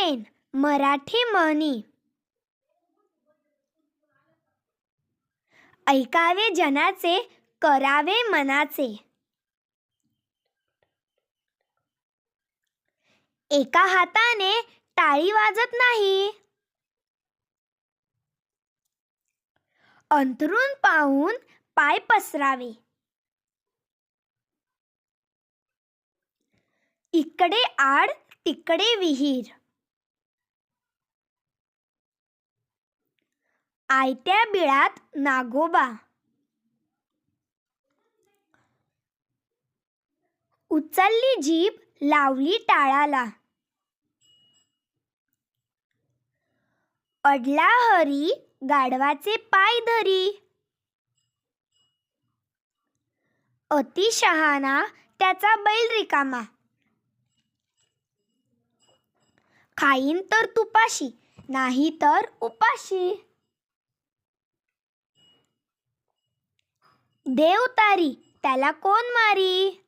Pen Marathi म्हणी ऐकावे जनाचे करावे मनाचे. एका हाताने टाळी वाजत नाही. अंतरून पाहून पाय पसरावे. इकडे आड तिकडे विहीर. आयत्या बिळात नागोबा. उचलली जीभ लावली टाळाला. अडला हरी गाढवाचे पाय धरी. अतिशहाणा त्याचा बैल रिकामा. खाईन तर तुपाशी नाही तर उपाशी. देव तारी त्याला कोण मारी?